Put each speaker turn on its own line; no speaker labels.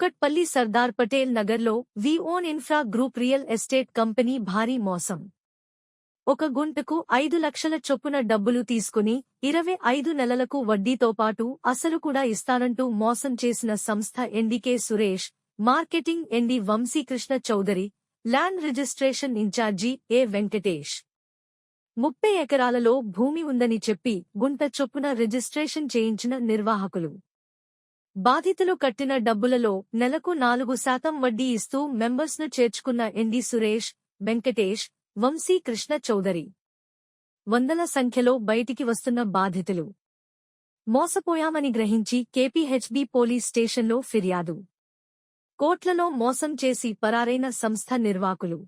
కూకట్పల్లి సర్దార్ పటేల్ నగర్లో V own infra group real estate company భారీ మోసం. ఒక గుంటకు ఐదు లక్షల చొప్పున డబ్బులు తీసుకుని ఇరవై ఐదు నెలలకు వడ్డీతో పాటు అసలు కూడా ఇస్తానంటూ మోసం చేసిన సంస్థ NDK Suresh marketing MD Vamsikrishna Chowdary land registration incharge A Venkatesh. ముప్పై ఎకరాలలో భూమి ఉందని చెప్పి గుంట చొప్పున రిజిస్ట్రేషన్ చేయించిన నిర్వాహకులు. బాధితులు కట్టిన డబ్బులలో నెలకు నాలుగు శాతం వడ్డీ ఇస్తూ మెంబర్స్ను చేర్చుకున్న ఎండి సురేష్ వెంకటేష్ వంశీ కృష్ణ చౌదరి. వందల సంఖ్యలో బయటికి వస్తున్న బాధితులు. మోసపోయామని గ్రహించి కేపీహెచ్బీ పోలీస్ స్టేషన్లో ఫిర్యాదు. కోట్లలో మోసం చేసి పరారైన సంస్థ నిర్వాకులు.